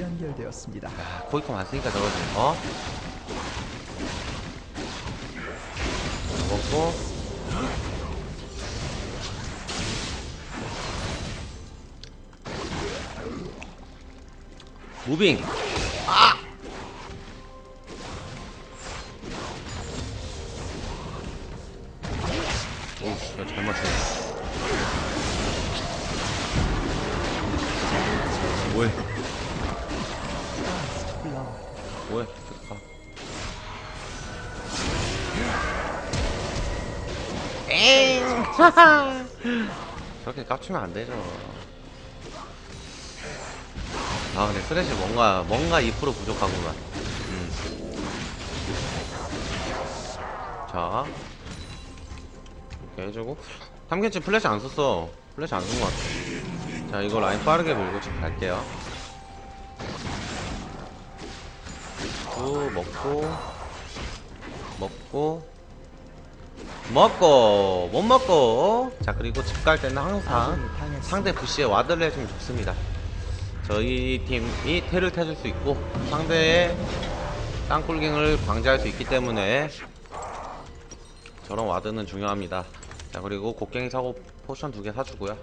연결되었습니다. 야, 코이컴 안 쓰니까 저거지. 어? 먹고. 무빙. 저렇게 깝치면 안 되죠. 아 근데 스레시 뭔가 뭔가 2% 부족하구만. 음. 자 이렇게 해주고 탐켄치 플래시 안 썼어. 플래시 안 쓴 것 같아. 자 이거 라인 빠르게 밀고 지금 갈게요. 먹고 먹고 먹고 먹고 못 먹고 자 그리고 집 갈 때는 항상 아군이 당했습니다. 상대 부시에 와드를 해주면 좋습니다 저희 팀이 테를 태줄 수 있고 상대의 땅굴갱을 방지할 수 있기 때문에 저런 와드는 중요합니다 자 그리고 곡괭이 사고 포션 두 개 사주고요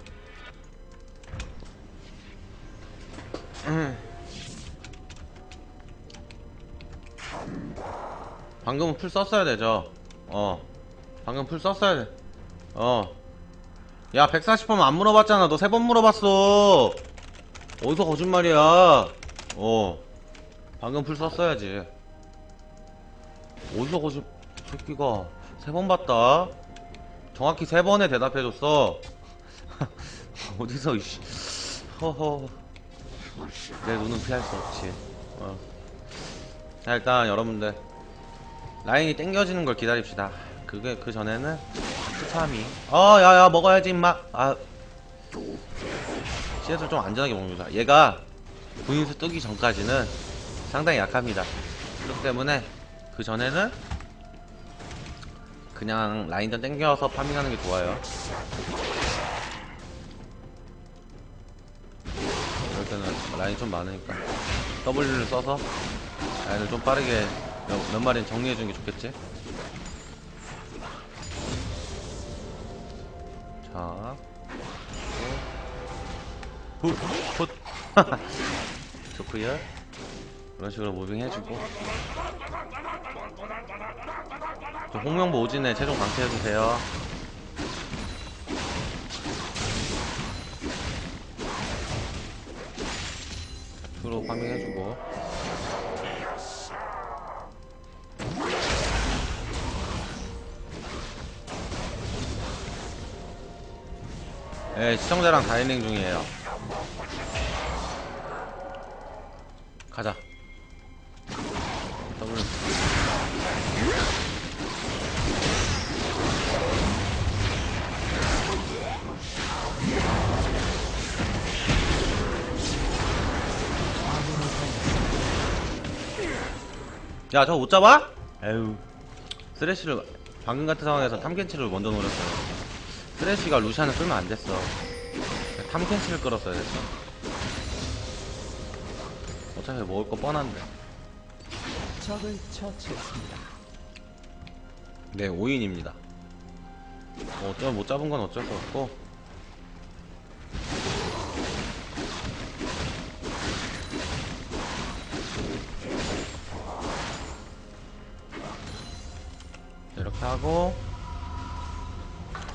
방금은 풀 썼어야 되죠. 어. 방금 풀 썼어야 돼. 어. 야, 140번만 안 물어봤잖아. 너 세 번 물어봤어. 어디서 거짓말이야. 어. 방금 풀 썼어야지. 어디서 거짓, 새끼가. 세 번 봤다. 정확히 세 번에 대답해줬어. 어디서, 이씨. 허허. 내 눈은 피할 수 없지. 어. 자, 일단 여러분들. 라인이 땡겨지는 걸 기다립시다. 그게 그 전에는 수참이. 어, 야야 먹어야지 임마. 아, CS 좀 안전하게 먹습니다. 얘가 군인수 뜨기 전까지는 상당히 약합니다. 그렇기 때문에 그 전에는 그냥 라인전 땡겨서 파밍하는 게 좋아요. 이럴 때는 라인 좀 많으니까 W를 써서 라인을 좀 빠르게 몇, 몇 마리는 정리해주는 게 좋겠지? 자, 훗, 훗. 좋구요. 이런 식으로 무빙 해주고. 저 홍명보 오진에 최종 방치해주세요. 주로 파밍 해주고. 네, 시청자랑 다이닝 중이에요. 가자. 더블. 야, 저거 못 잡아? 에휴. 쓰레쉬를 방금 같은 상황에서 탐켄치를 먼저 노렸어요. 쓰레쉬가 루시안을 끌면 안 됐어. 탐켄치를 끌었어야 됐어. 어차피 먹을 거 뻔한데. 적을 처치했습니다. 네, 5인입니다. 뭐 어쩌면 못 잡은 건 어쩔 수 없고. 이렇게 하고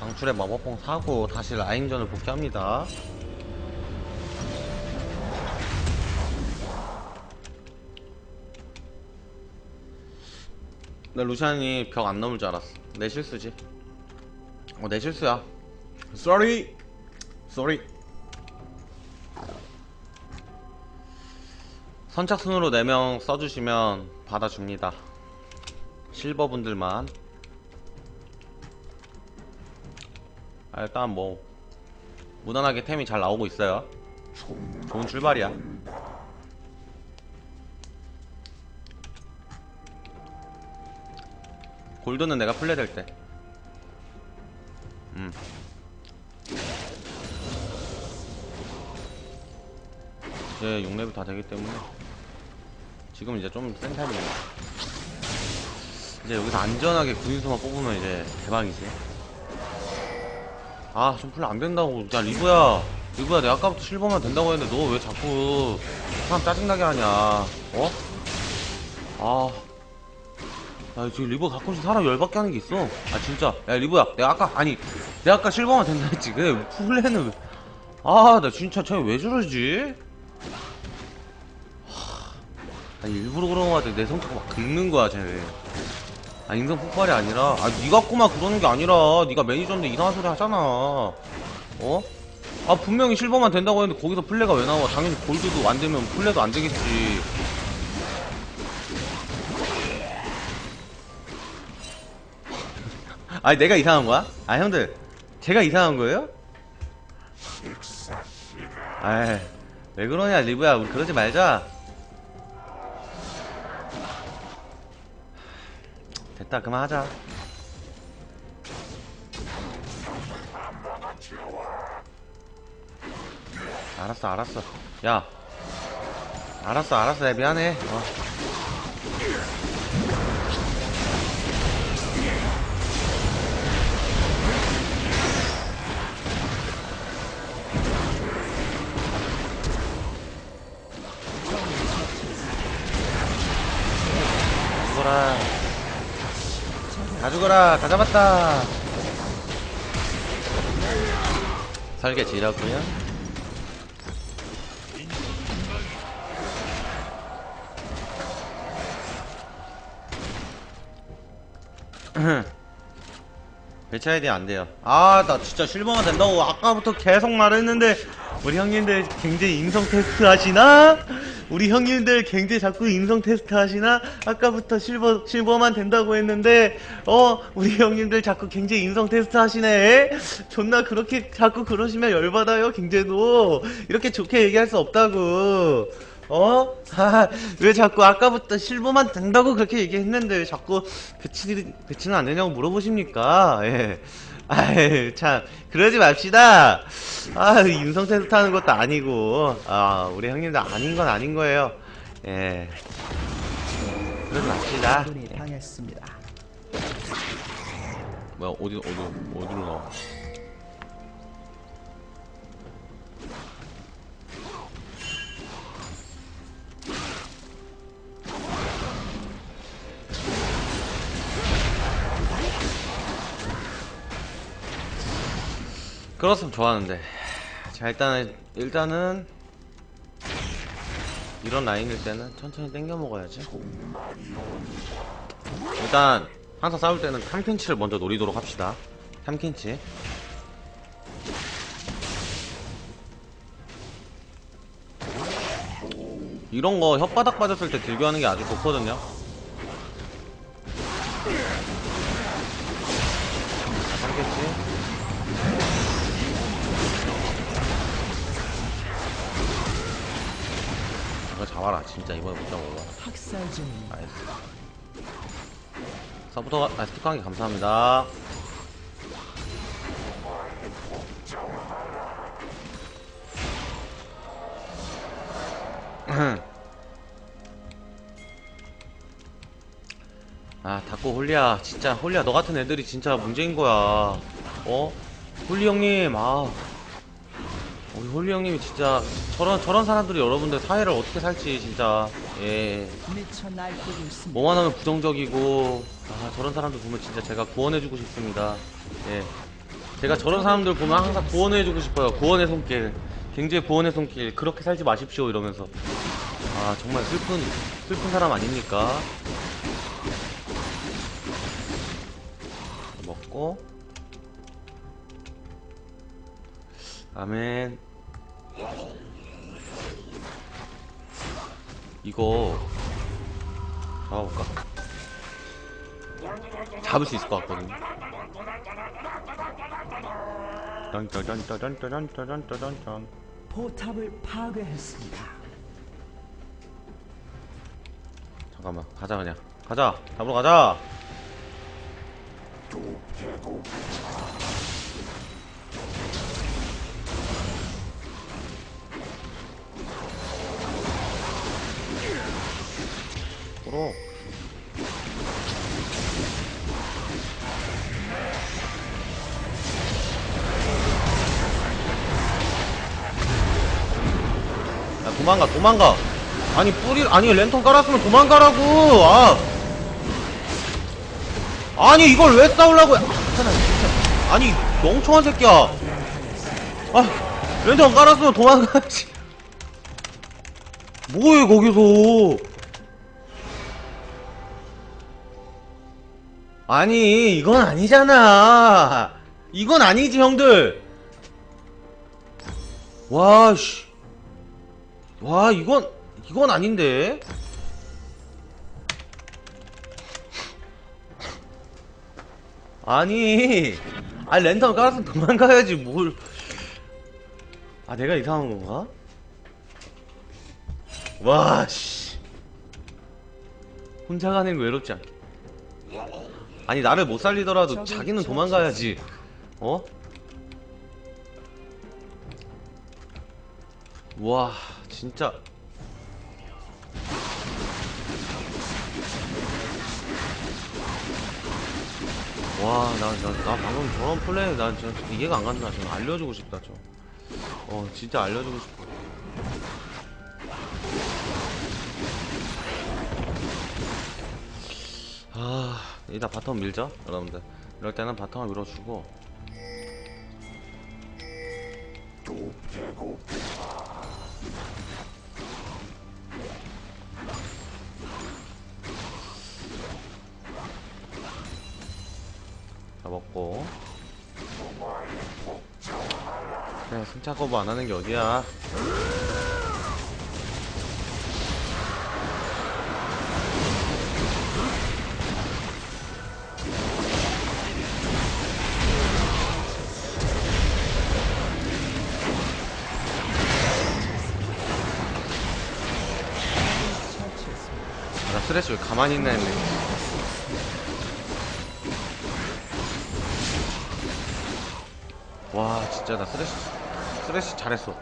방출의 마법봉 사고 다시 라인전을 복귀합니다. 나 루시안이 벽 안 넘을 줄 알았어. 내 실수지. 어, 내 실수야. Sorry. Sorry. 선착순으로 4명 써주시면 받아줍니다. 실버 분들만. 아, 일단 뭐 무난하게 템이 잘 나오고 있어요. 좋은 출발이야. 골드는 내가 플레이될 때. 음. 이제 6렙이 다 되기 때문에 지금 이제 좀센 타이밍이야 이제 여기서 안전하게 구인수만 뽑으면 이제 대박이지 아좀 풀안 된다고 야 리브야 리브야 내가 아까부터 실버만 된다고 했는데 너 왜 자꾸 사람 짜증나게 하냐 어? 아 아, 지금 리버 가끔씩 사람 열받게 하는 게 있어. 아, 진짜. 야, 리버야. 내가 아까, 아니, 내가 아까 실버만 된다 했지. 근데 플레는 왜. 아, 나 진짜 쟤 왜 저러지? 하, 아니, 일부러 그런 거 같아. 내 성격 막 긁는 거야, 쟤. 아, 인성 폭발이 아니라. 아, 니가 꼬마 그러는 게 아니라. 니가 매니저인데 이상한 소리 하잖아. 어? 아, 분명히 실버만 된다고 했는데 거기서 플레가 왜 나와? 당연히 골드도 안 되면 플레도 안 되겠지. 아니 내가 이상한 거야? 아 형들 제가 이상한 거예요? 아이 왜 그러냐 리브야 우리 그러지 말자 됐다 그만하자. 알았어 알았어. 야. 알았어 알았어. 야 미안해. 어. 죽어라. 다 잡았다 설계 지렸구요 아이디 안 돼요. 아, 나 진짜 실버가 된다고 아까부터 계속 말했는데 우리 형님들 굉장히 인성 테스트 하시나? 우리 형님들 굉장히 자꾸 인성 테스트 하시나? 아까부터 실버 실버만 된다고 했는데 어, 우리 형님들 자꾸 굉장히 인성 테스트 하시네. 존나 그렇게 자꾸 그러시면 열받아요, 경제도. 이렇게 좋게 얘기할 수 없다고. 어? 아, 왜 자꾸 아까부터 실버만 된다고 그렇게 얘기했는데 왜 자꾸 배치, 배치는 안 되냐고 물어보십니까? 예. 아이, 참, 그러지 맙시다. 아, 인성 테스트 하는 것도 아니고, 아, 우리 형님들 아닌 건 아닌 거예요. 예. 그러지 맙시다. 아군이 당했습니다. 뭐야, 어디, 어디, 어디로 나와? 그렇으면 좋아하는데. 자, 일단은, 일단은, 이런 라인일 때는 천천히 땡겨 먹어야지. 일단 항상 싸울 때는 탐켄치를 먼저 노리도록 합시다. 탐켄치. 이런 거 혓바닥 빠졌을 때 딜교하는 게 아주 좋거든요. 잡아라. 진짜 이번에 못 잡아봐. 학살 중입니다. 나이스. 서부터 아 스티커 한개 감사합니다. 아 닫고 홀리야 진짜 홀리야 너 같은 애들이 진짜 문제인 거야 어 홀리 형님 아 홀리 형님이 진짜 저런 저런 사람들이 여러분들 사회를 어떻게 살지 진짜. 예. 뭐만 하면 부정적이고 아 저런 사람들 보면 진짜 제가 구원해주고 싶습니다. 예. 제가 저런 사람들 보면 항상 구원해주고 싶어요. 구원의 손길. 굉장히 구원의 손길. 그렇게 살지 마십시오 이러면서. 아 정말 슬픈 슬픈 사람 아닙니까? 먹고. 아멘 이거 잡아볼까? 잡을 수 있을 것 같거든요. 짠짜잔짜잔짜잔짜잔짜잔 포탑을 파괴했습니다. 잠깐만 가자 그냥 가자 잡으러 가자 도망가 도망가. 아니 뿌리 아니 랜턴 깔았으면 도망가라고. 아. 아니 이걸 왜 싸우려고 해? 아, 나 진짜 아니 멍청한 새끼야. 아 랜턴 깔았으면 도망가야지. 뭐해 거기서. 아니 이건 아니잖아. 이건 아니지 형들. 와씨 와 이건 이건 아닌데? 아니 아 랜턴 깔아서 도망가야지 뭘. 아 내가 이상한 건가? 와씨. 혼자 가는 거 외롭지 않게 아니 나를 못 살리더라도 자기는 도망가야지. 어? 와 진짜 와, 나, 나, 나 방금 저런 플레이, 난 진짜 이해가 안 간다. 저 알려주고 싶다, 저. 어, 진짜 알려주고 싶어. 아, 이따 바텀 밀자, 여러분들. 이럴 때는 바텀을 밀어주고. 다 먹고. 그냥 승차 거부 안 하는 게 어디야. 쓰레쉬 왜 가만히 있나 했네. 와 진짜 나 쓰레쉬 쓰레쉬 잘했어.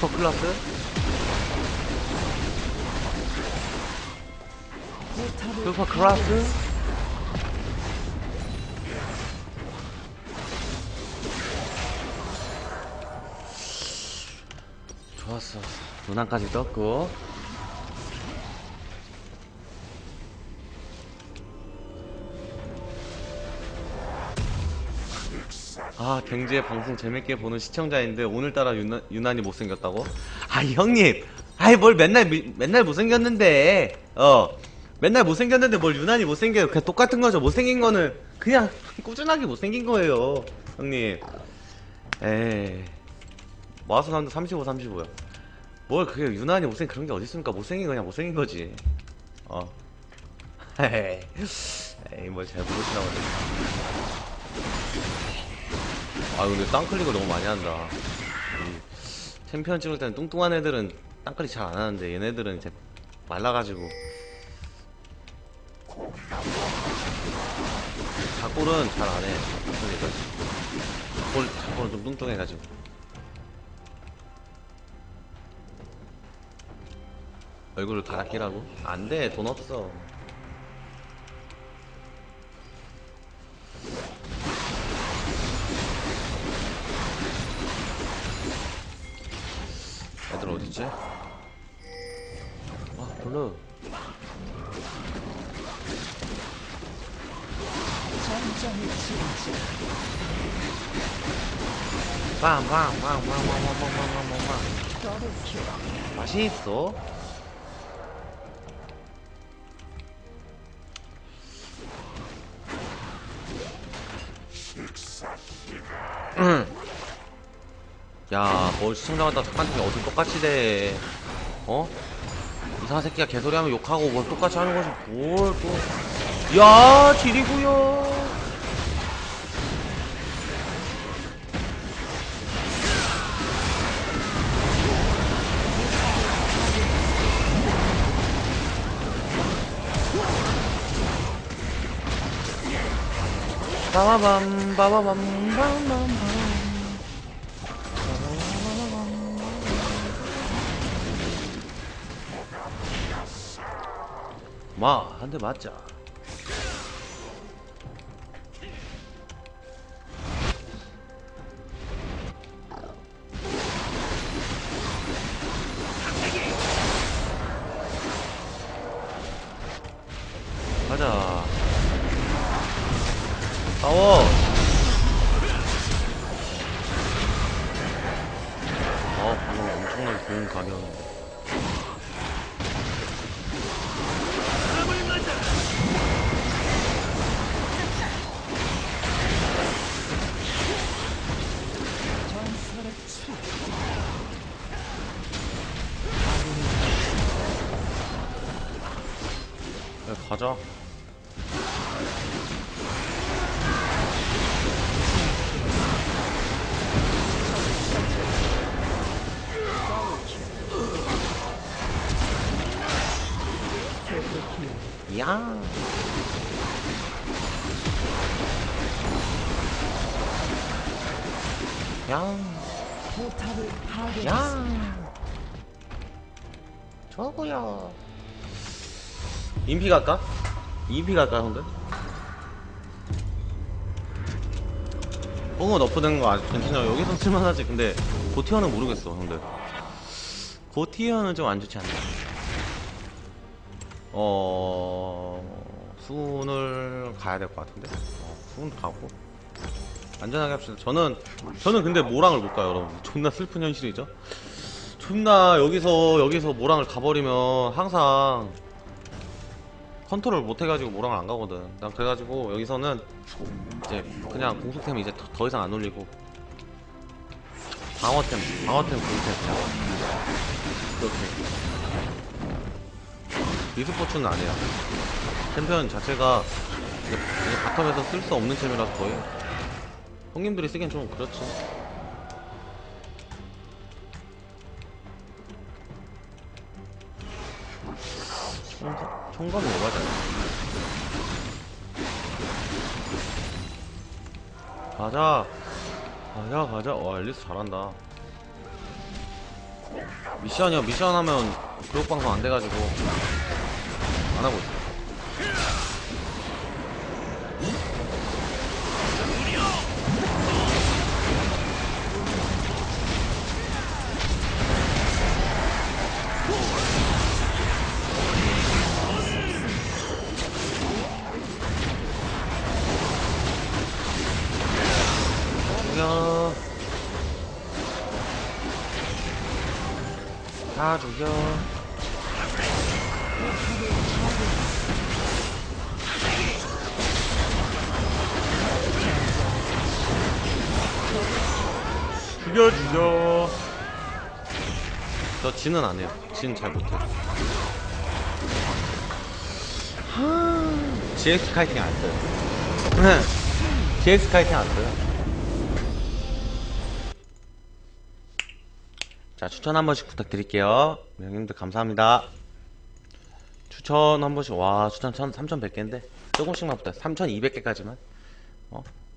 슈퍼 클라스? 포탑을 슈퍼 클라스 누나까지 떴고. 아 경제 방송 재밌게 보는 시청자인데 오늘따라 유나, 유난 히 못생겼다고? 아 형님! 아이 뭘 맨날 미- 맨날 못생겼는데. 어. 맨날 못생겼는데 뭘 유난히 못생겨요. 그냥 똑같은 거죠. 못생긴 거는 그냥 꾸준하게 못생긴 거예요 형님. 에이. 마우스 사운드 35 35요 뭘 그게 유난히 못생 그런 게 어디 있습니까? 못생긴 거 그냥 못생긴 거지. 어. 에이 에이 뭘잘 모르시나 보네. 아 근데 땅클릭을 너무 많이 한다. 이 챔피언 찍을 때는 뚱뚱한 애들은 땅클릭 잘 안 하는데 얘네들은 이제 말라가지고. 작골은 잘 안해. 땅클릭을 작골, 작골은 좀 뚱뚱해가지고 얼굴을 갈아 끼라고? 안 돼 돈 없어. 애들 어딨지? 아 진지 빵빵빵빵빵빵빵빵빵빵. 더블킬 맛이 있어 야, 뭘 시청자마다 착한 팀이 어디 똑같이 돼. 어? 이상한 새끼가 개소리 하면 욕하고 뭘 똑같이 하는 거지. 뭘 또. 야, 지리구요. 빠바밤, 빠바밤. 빠바밤. 마, 한 대 맞자. 가자. 야. 야. 포탑을. 야. 저거야. 인피 갈까? 인피 갈까, 형들? 뽕은 너프된 거 아직 괜찮아. 여기서 쓸만하지. 근데 고티어는 모르겠어, 형들. 고티어는 좀 안 좋지 않나? 어... 수운을 가야 될 것 같은데? 어, 수운 가고. 안전하게 합시다. 저는, 저는 근데 모랑을 못 가요, 여러분. 존나 슬픈 현실이죠? 존나 여기서, 여기서 모랑을 가버리면 항상 컨트롤 못 해가지고 모랑을 안 가거든. 난 그래가지고 여기서는 이제 그냥 공속템 이제 더, 더 이상 안 올리고 방어템, 방어템 공속템 그렇게. 미스포츠는 아니야. 챔피언 자체가 이제 바텀에서 쓸 수 없는 챔이라서 거의 형님들이 쓰기엔 좀 그렇지. 총검, 총검이 오바잖아. 가자. 가자, 가자. 와, 앨리스 잘한다. 미션이요. 미션 하면 그룹 방송 안 돼가지고 안 하고 있어. 다 죽여. 죽여 죽여. 저 진은 안 해요. 진 잘 못해. GX 카이팅 안 써요. GX 카이팅 안 써요. 자, 추천 한 번씩 부탁드릴게요. 네, 형님들 감사합니다. 추천 한 번씩, 와, 추천 3,100개인데, 조금씩만 부탁, 3,200개까지만. 어?